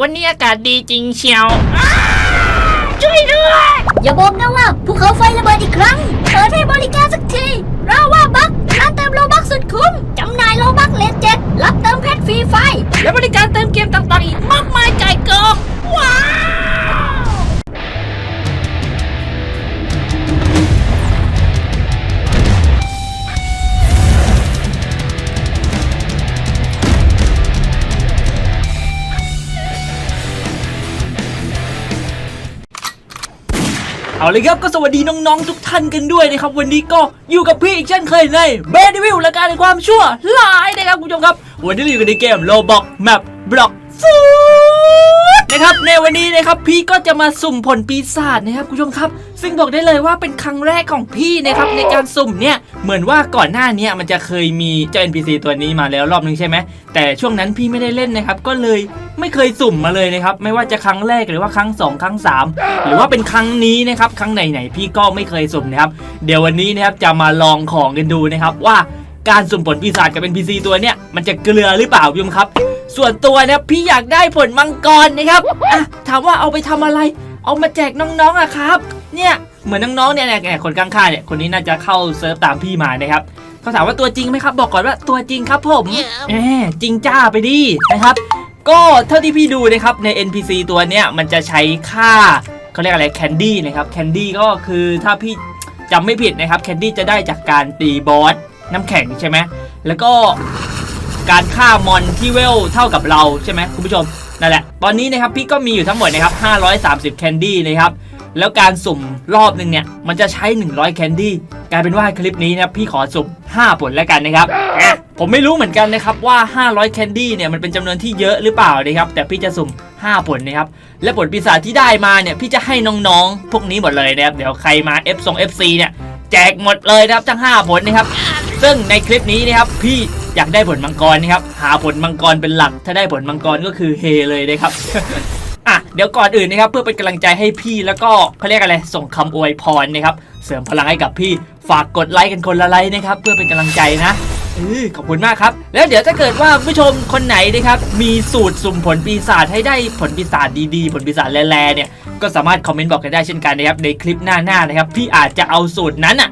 วันนี้อากาศดีจริงเชียวอ้าช่วยด้วย อย่าบอกนะว่าภูเขาไฟระเบิดอีกครั้ง เปิดให้บริการสักทีราว่าบักร้านเติมโลบักสุดคุ้ม จำหน่ายโลบักเลนเจ็ดรับเติมเพชรฟรีไฟ และบริการเติมเกมต่างๆอีกมากมายจ่ายเกินว้าว เอาเลยครับก็สวัสดีน้องๆทุกท่านกันด้วยนะครับวันนี้ก็อยู่กับพี่อีกเช่นเคยในเบดวิวและการในความชั่วไลายนะครับคุณผู้ชมครับ วันนี้เราอยู่กันในเกมโลบอกแมปบล็อกฟู นะครับในวันนี้นะครับพี่ก็จะมาสุ่มผลปีศาจนะครับคุณผู้ชมครับ ซึ่งบอกได้เลยว่าเป็นครั้งแรกของพี่นะครับในการสุ่มเนี่ยเหมือนว่าก่อนหน้านี้มันจะเคยมีเจ้า NPC ตัวนี้มาแล้วรอบนึงใช่ไหมแต่ช่วงนั้นพี่ไม่ได้เล่นนะครับก็เลยไม่เคยสุ่มมาเลยนะครับไม่ว่าจะครั้งแรกหรือว่าครั้งสองครั้งสามหรือว่าเป็นครั้งนี้นะครับครั้งไหนๆพี่ก็ไม่เคยสุ่มนะครับเดี๋ยววันนี้นะครับจะมาลองของกันดูนะครับว่า การสุ่มผลปีศาจกับ NPC ตัวเนี้ยมันจะเกลือหรือเปล่าพี่ผู้ชมครับ ส่วนตัวเนี่ยพี่อยากได้ผลมังกรนะครับอะถามว่าเอาไปทำอะไร เอามาแจกน้องๆอะครับ เนี่ยเหมือนน้องๆเนี่ยเนี่ยเนี่ยคนข้างๆเนี่ยคนนี้น่าจะเข้าเซิร์ฟตามพี่มานะครับเขาถามว่าตัวจริงไหมครับบอกก่อนว่าตัวจริงครับผมแหมจริงจ้าไปดินะครับ ก็เท่าที่พี่ดูนะครับใน NPC ตัวเนี้ยมันจะใช้ค่าเขาเรียกอะไรแคนดี้นะครับแคนดี้ก็คือถ้าพี่จำไม่ผิดนะครับแคนดี้จะได้จากการตีบอส น้ำแข็งใช่ไหมแล้วก็การฆ่ามอนที่เวลเท่ากับเราใช่ไหมคุณผู้ชมนั่นแหละ ตอนนี้นะครับพี่ก็มีอยู่ทั้งหมดนะครับ530 แคนดี้นะครับแล้วการสุ่มรอบหนึ่งเนี่ยมันจะใช้ 100 แคนดี้กลายเป็นว่าคลิปนี้นะครับพี่ขอสุ่ม5 ผลแล้วกันนะครับ ผมไม่รู้เหมือนกันนะครับว่า 500 แคนดี้เนี่ยมันเป็นจำนวนที่เยอะหรือเปล่านะครับ แต่พี่จะสุ่ม 5 ผลนะครับ และผลปีศาจที่ได้มาเนี่ยพี่จะให้น้องๆ พวกนี้หมดเลยนะครับ เดี๋ยวใครมา F 2 FC เนี่ยแจกหมดเลยนะครับทั้ง 5 ผลนะครับ ซึ่งในคลิปนี้นะครับพี่อยากได้ผลมังกรนะครับหาผลมังกรเป็นหลัก ถ้าได้ผลมังกรก็คือเฮเลยนะครับอะเดี๋ยวก่อนอื่นนะครับเพื่อเป็นกำลังใจให้พี่แล้วก็เขาเรียกอะไรส่งคำอวยพรนะครับเสริมพลังให้กับพี่ฝากกดไลค์กันคนละไลค์นะครับเพื่อเป็นกำลังใจนะอขอบคุณมากครับ แล้วเดี๋ยวถ้าเกิดว่าผู้ชมคนไหนนะครับ มีสูตรสุ่มผลปีศาจให้ได้ผลปีศาจดีๆ ผลปีศาจแร่ๆเนี่ย ก็สามารถคอมเมนต์บอกกันได้เช่นกันนะครับ ในคลิปหน้าๆนะครับ พี่อาจจะเอาสูตรนั้นอะ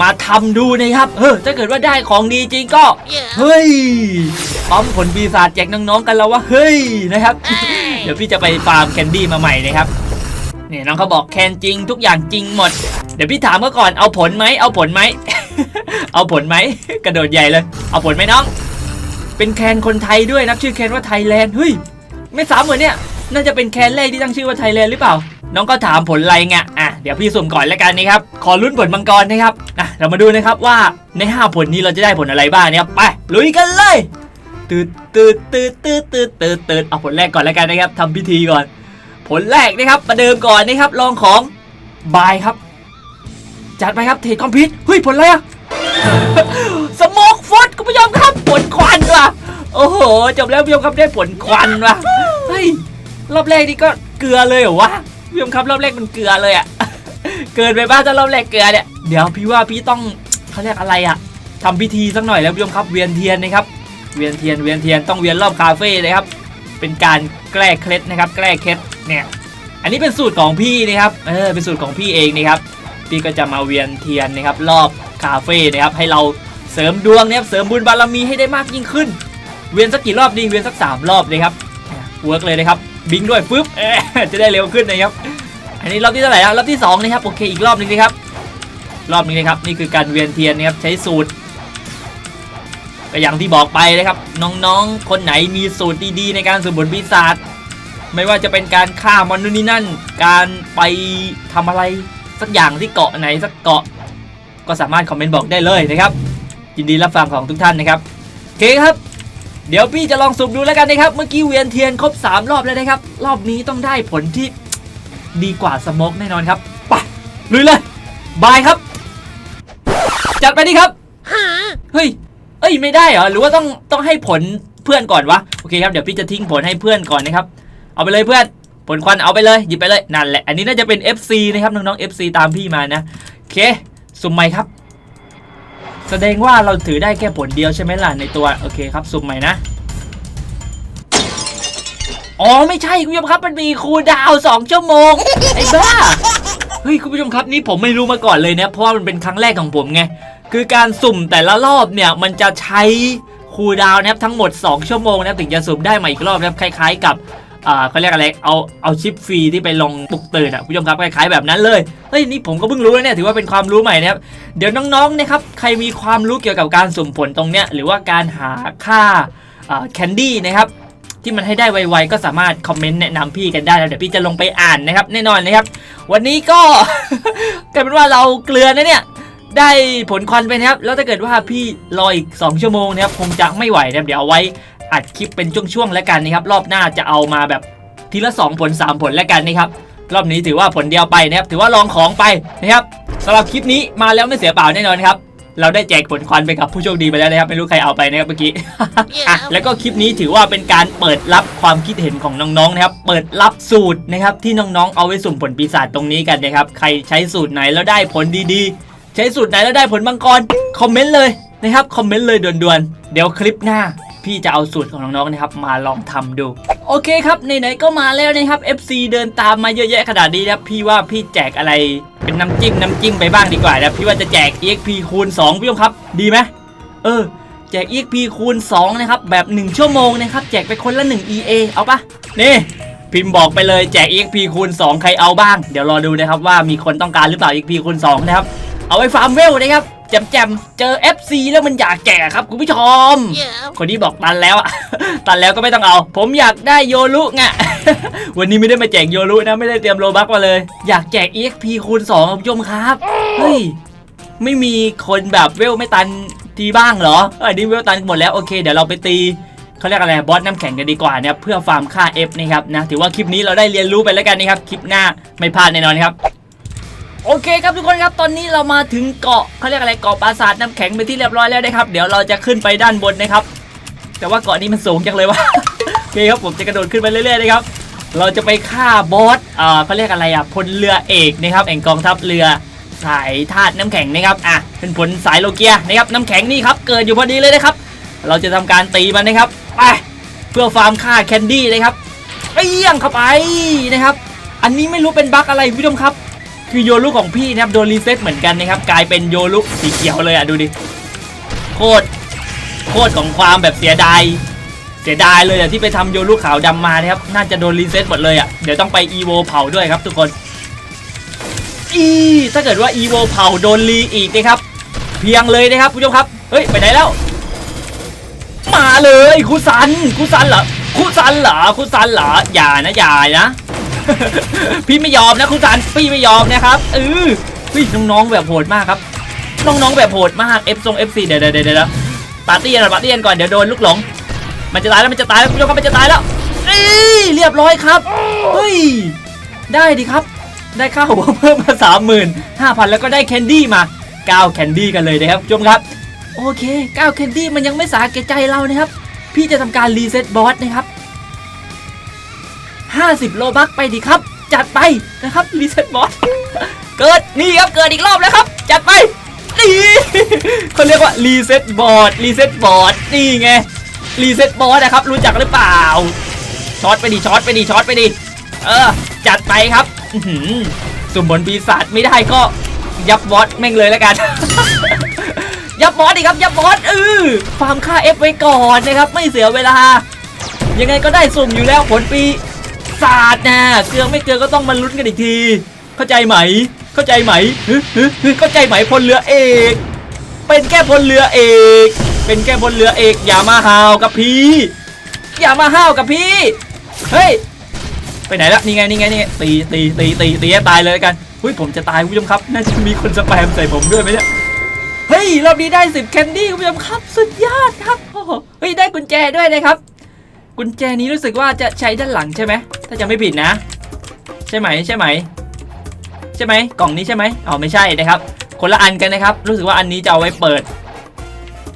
มาทำดูนะครับเออถ้าเกิดว่าได้ของดีจริงก็ เฮ้ยปั๊มผลปีศาจแจกน้องๆกันแล้วว่าเฮ้ยนะครับ เดี๋ยวพี่จะไปฟาร์มแคนดี้มาใหม่นะครับเนี่ยน้องเขาบอกแคนจริงทุกอย่างจริงหมด เดี๋ยวพี่ถามเขาก่อนเอาผลไหมเอาผลไหมเอาผลไหมกระโดดใหญ่เลย เอาผลไหมน้อง เป็นแคนคนไทยด้วยนับชื่อแคนว่าไทยแลนด์เฮ้ยไม่ซ้ำเหมือนเนี่ยน่าจะเป็นแคนแรกที่ตั้งชื่อว่าไทยแลนด์หรือเปล่า น้องก็ถามผลอะไรไงอะ เดี๋ยวพี่สุ่มก่อนแล้วกันนะครับ ขอลุ้นผลมังกรนะครับอะเรามาดูนะครับว่าใน 5 ผลนี้เราจะได้ผลอะไรบ้างนะครับ ไปลุยกันเลยตืดตืดตืดตืดตืดตืดตืดเอาผลแรกก่อนแล้วกันนะครับทำพิธีก่อน ผลแรกนะครับประเดิมก่อนนะครับลองของบายครับ จัดไปครับเทคอมพิวเฮ้ยผลอะไรอะสโมกฟุตคุณผู้ชมครับผลควันว่ะโอ้โหจบแล้วคุณผู้ชมครับได้ผลควันว่ะเฮ้ยรอบแรกนี่ก็เกลือเลยเหรอวะคุณผู้ชมครับรอบแรกมันเกลือเลยอะ เกินไปบ้างถ้ารอบแรกเกลือเนี่ยเดี๋ยวพี่ว่าพี่ต้องเขาเรียกอะไรอะทำพิธีสักหน่อยแล้วคุณผู้ชมครับเวียนเทียนนะครับเวียนเทียนเวียนเทียนต้องเวียนรอบคาเฟ่เลยครับเป็นการแก้เคล็ดนะครับแก้เคล็ดเนี่ยอันนี้เป็นสูตรของพี่นะครับเออเป็นสูตรของพี่เองนะครับพี่ก็จะมาเวียนเทียนนะครับรอบคาเฟ่นะครับให้เราเสริมดวงนะครับเสริมบุญบารมีให้ได้มากยิ่งขึ้น เวียนสักกี่รอบดีเวียนสักสามรอบเลยครับเวิร์กเลยนะครับบิงด้วยฟึบเอ๊ะจะได้เร็วขึ้นนะครับ อันนี้รอบที่เท่าไหร่แล้วรอบที่สองนะครับโอเคอีกรอบหนึงนะครับรอบนี้นะครับนี่คือการเวียนเทียนนะครับใช้สูตรก็อย่างที่บอกไปนะครับน้องๆ คนไหนมีสูตรดีๆ ในการสืบบนปีศาจไม่ว่าจะเป็นการฆ่ามอนนู่นนี่นั่น การไปทำอะไรสักอย่างที่เกาะไหนสักเกาะ ก็สามารถคอมเมนต์บอกได้เลยนะครับยินดีรับฟังของทุกท่านนะครับโอเคครับ เดี๋ยวพี่จะลองสุ่มดูแล้วกันนะครับ เมื่อกี้เวียนเทียนครบ 3 รอบแล้วนะครับ รอบนี้ต้องได้ผลที่ ดีกว่าสโมกแน่นอนครับไปลุยเลยบายครับ จัดไปดิครับเฮ้ยเอ้ยไม่ได้เหรอหรือว่าต้องต้องให้ผลเพื่อนก่อนวะโอเคครับเดี๋ยวพี่จะทิ้งผลให้เพื่อนก่อนนะครับ เอาไปเลยเพื่อนผลควันเอาไปเลยหยิบไปเลยนั่นแหละอันนี้น่าจะเป็น FC นะครับน้องๆ FC ตามพี่มานะโอเคสุ่มใหม่ครับ แสดงว่าเราถือได้แค่ผลเดียวใช่ไหมล่ะในตัวโอเคครับสุ่มใหม่นะ อ๋อไม่ใช่คุณผู้ชมครับมันมีคูลดาวสองชั่วโมงไอ้บ้าเฮ้ยคุณผู้ชมครับนี่ผมไม่รู้มาก่อนเลยนะเพราะว่ามันเป็นครั้งแรกของผมไงคือการสุ่มแต่ละรอบเนี่ยมันจะใช้คูลดาวนะครับทั้งหมด 2 ชั่วโมงนะครับถึงจะสุ่มได้มาอีกรอบนะครับคล้าย ๆ กับอ่าเขาเรียกอะไรเอาเอาชิปฟรีที่ไปลงปลุกตื่นอะคุณผู้ชมครับคล้ายๆแบบนั้นเลยเฮ้ยนี่ผมก็เพิ่งรู้แล้วเนี่ยถือว่าเป็นความรู้ใหม่นะครับเดี๋ยวน้องๆนะครับใครมีความรู้เกี่ยวกับการสุ่มผลตรงเนี้ยหรือว่าการหาค่าแคนดี้นะครับ ที่มันให้ได้ไวๆก็สามารถคอมเมนต์แนะนำพี่กันได้แล้วเดี๋ยวพี่จะลงไปอ่านนะครับ แน่นอนนะครับ วันนี้ก็กลายเป็นว่าเราเกลือนะเนี่ยได้ผลควันไปนะครับ แล้วถ้าเกิดว่าพี่รออีก 2 ชั่วโมงนะครับคงจะไม่ไหวนะเดี๋ยวเอาไว้อัดคลิปเป็นช่วงๆแล้วกันนะครับ รอบหน้าจะเอามาแบบทีละ 2 ผล 3 ผลแล้วกันนะครับรอบนี้ถือว่าผลเดียวไปนะครับถือว่าลองของไปนะครับสำหรับคลิปนี้มาแล้วไม่เสียเปล่าแน่นอนครับ เราได้แจกผลควันไปกับผู้โชคดีไปแล้วนะครับ ไม่รู้ใครเอาไปนะครับเมื่อกี้ อะแล้วก็คลิปนี้ถือว่าเป็นการเปิดรับความคิดเห็นของน้องๆนะครับ เปิดรับสูตรนะครับที่น้องๆเอาไว้สุ่มผลปีศาจตรงนี้กันนะครับ ใครใช้สูตรไหนแล้วได้ผลดีๆ ใช้สูตรไหนแล้วได้ผลมังกร คอมเมนต์เลยนะครับ คอมเมนต์เลยด่วนๆ เดี๋ยวคลิปหน้า พี่จะเอาสูตรของน้องๆนะครับมาลองทำดู โอเคครับไหนๆก็มาแล้วนะครับ FC เดินตามมาเยอะแยะขนาดนี้นะครับพี่ว่าพี่แจกอะไรเป็นน้ำจิ้มน้ำจิ้มไปบ้างดีกว่านะพี่ว่าจะแจก EXP คูณ2พี่ผู้ชมครับ ดีไหมเออ แจก EXP คูณ2นะครับแบบ 1 ชั่วโมงนะครับแจกไปคนละ 1 EA เอาปะนี่ พิมพ์บอกไปเลยแจก EXP คูณ2ใครเอาบ้าง เดี๋ยวรอดูนะครับว่ามีคนต้องการหรือเปล่า EXP คูณ2นะครับเอาไว้ฟาร์มเวลนะครับ แจมๆเจอ FC แล้วมันอยากแจกครับคุณผู้ชม คนนี้บอกตันแล้วอะตันแล้วก็ไม่ต้องเอา ผมอยากได้โยรุไงวันนี้ไม่ได้มาแจกโยรุนะ ไม่ได้เตรียมโลบักมาเลย อยากแจก EXP คูณ2คุณผู้ชมครับ เฮ้ย ไม่มีคนแบบเวลไม่ตันทีบ้างเหรอเออนี่เวลตันหมดแล้ว โอเค เดี๋ยวเราไปตีเขาเรียกอะไรบอสน้ำแข็งกันดีกว่านะครับเพื่อฟาร์มค่า F นะครับนะถือว่าคลิปนี้เราได้เรียนรู้ไปแล้วกันนะครับคลิปหน้าไม่พลาดแน่นอนครับ โอเคครับทุกคนครับตอนนี้เรามาถึงเกาะเขาเรียกอะไรเกาะปราสาทน้ำแข็งเป็นที่เรียบร้อยแล้วนะครับ เดี๋ยวเราจะขึ้นไปด้านบนนะครับ แต่ว่าเกาะนี้มันสูงจังเลยวะโอเคครับผมจะกระโดดขึ้นไปเรื่อยๆนะครับ เราจะไปฆ่าบอสอ่าเขาเรียกอะไรอะพลเรือเอกนะครับแห่งกองทัพเรือสายธาตุน้ำแข็งนะครับอะเป็นผลสายโลเกียนะครับน้ำแข็งนี่ครับเกิดอยู่พอดีเลยนะครับ เราจะทำการตีมันนะครับไปเพื่อฟาร์มฆ่าแคนดี้นะครับเปี้ยงเข้าไปนะครับ อันนี้ไม่รู้เป็นบั๊กอะไรคุณผู้ชมครับ คือโยรุของพี่นะครับโดนรีเซ็ตเหมือนกันนะครับกลายเป็นโยรุสีเขียวเลยอะดูดิโคตรโคตรของความแบบเสียดายเสียดายเลยอะที่ไปทำโยรุขาวดำมานะครับน่าจะโดนรีเซ็ตหมดเลยอะเดี๋ยวต้องไปอีโวเผาด้วยครับทุกคนอีถ้าเกิดว่าอีโวเผาโดนรีอีกนะครับเพียงเลยนะครับผู้ชมครับเฮ้ยไปไหนแล้ว มาเลยคุซันคุซันเหรอคุซันเหรอคุซันเหรออย่านะอย่านะ พี่ไม่ยอมนะคุณสันพี่ไม่ยอมนะครับเออพี่น้องๆแบบโหดมากครับน้องๆแบบโหดมากเอฟทรงเอฟซีเดี๋ยวเดี๋ยวเดี๋ยวปาร์ตี้กันปาร์ตี้กันก่อนเดี๋ยวโดนลูกหลง มันจะตายแล้วมันจะตายแล้วคุณผู้ชมครับมันจะตายแล้วเอ้ยเรียบร้อยครับเฮ้ยได้ดีครับ ได้ค่าหัวเพิ่มมาสามหมื่นห้าพันแล้วก็ได้แคนดี้มาเก้าแคนดี้กันเลยนะครับคุณชมครับโอเคเก้าแคนดี้มันยังไม่สาแก่ใจเรานะครับ พี่จะทำการรีเซ็ตบอสนะครับ 50 โลบักไปดีครับ จัดไปนะครับรีเซ็ตบอสเกิดนี่ครับเกิดอีกรอบแล้วครับ จัดไปนี่เขาเรียกว่ารีเซ็ตบอร์ดรีเซ็ตบอร์ดนี่ไงรีเซ็ตบอสนะครับรู้จักหรือเปล่าช็อตไปดิช็อตไปดิช็อตไปดิเออจัดไปครับอืสุ่มบนปีศาจไม่ได้ก็ยับบอสแม่งเลยแล้วกัน ยับบอสดิครับยับบอสเออฟาร์มค่า F ไว้ก่อนนะครับ ไม่เสียเวลา ยังไงก็ได้สุ่มอยู่แล้วผลปี ศาจนะเกลือไม่เกลือก็ต้องมาลุ้นกันอีกที เข้าใจไหม เข้าใจไหมฮึฮึฮึเข้าใจไหมพลเรือเอก เป็นแค่พลเรือเอก เป็นแค่พลเรือเอก อย่ามาหาวกับพี่ อย่ามาห้าวกับพี่ เฮ้ยไปไหนละนี่ไงนี่ไงนี่ไงตีตีตีตีตีให้ตายเลยแล้วกันหุ้ยผมจะตายคุณผู้ชมครับ น่าจะมีคนสแปมใส่ผมด้วยไหมเนี่ยเฮ้ยรอบนี้ได้10แคนดี้คุณผู้ชมครับสุดยอดครับโอ้โหเฮ้ยได้กุญแจด้วยนะครับ กุญแจนี้รู้สึกว่าจะใช้ด้านหลังใช่ไหม ถ้าจะไม่ผิดนะ ใช่ไหมใช่ไหม ใช่ไหมกล่องนี้ใช่ไหมอ๋อไม่ใช่นะครับ คนละอันกันนะครับ รู้สึกว่าอันนี้จะเอาไว้เปิด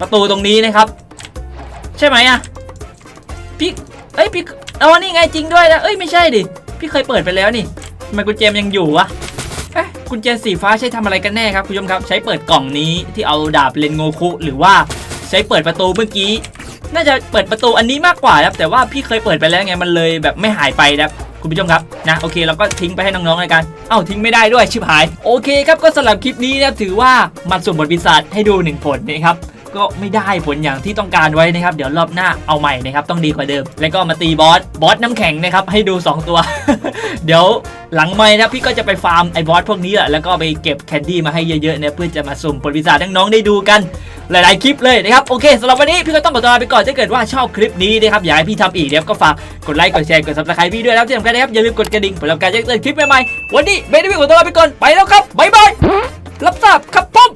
ประตูตรงนี้นะครับ ใช่ไหมอะพี่เอ้ยพี่อ๋อนี่ไงจริงด้วยนะเอ้ยไม่ใช่ดิพี่เคยเปิดไปแล้วนี่ทำไมกุญแจมยังอยู่วะเอ๊ะกุญแจสีฟ้าใช้ทำอะไรกันแน่ครับคุณผู้ชมครับ ใช้เปิดกล่องนี้ที่เอาดาบเลนโงคุหรือว่าใช้เปิดประตูเมื่อกี้ น่าจะเปิดประตูอันนี้มากกว่าครับแต่ว่าพี่เคยเปิดไปแล้วไงมันเลยแบบไม่หายไปนะครับคุณผู้ชมครับนะโอเคเราก็ทิ้งไปให้น้องๆเลยกันเอ้าทิ้งไม่ได้ด้วยชิบหาย โอเคครับก็สำหรับคลิปนี้นะถือว่ามันสุ่มบทพิศาจให้ดูหนึ่งผลนะครับ ก็ไม่ได้ผลอย่างที่ต้องการไว้นะครับเดี๋ยวรอบหน้าเอาใหม่นะครับต้องดีกว่าเดิม แล้วก็มาตีบอสบอสน้ำแข็งนะครับให้ดู 2 ตัว เดี๋ยวหลังไม่นะพี่ก็จะไปฟาร์มไอ้บอสพวกนี้แหละแล้วก็ไปเก็บแคนดี้มาให้เยอะๆเนี่ยเพื่อจะมาสุ่มผลพิศาจให้น้องๆได้ดูกันหลายๆคลิปเลยนะครับโอเคสำหรับวันนี้พี่ก็ต้องขอตัวลาไปก่อนถ้าเกิดว่าชอบคลิปนี้นะครับอยากให้พี่ทำอีกนะครับก็ฝากกดไลค์กดแชร์กดซับสไครต์พี่ด้วยนะครับที่สำคัญนะครับอย่าลืมกดกระดิ่งเพื่อรับการแจ้งเตือนคลิปใหม่ๆวันนี้เบนดี้ขอตัวลาไปก่อนไปแล้วครับบ๊ายบายรับทราบครับผม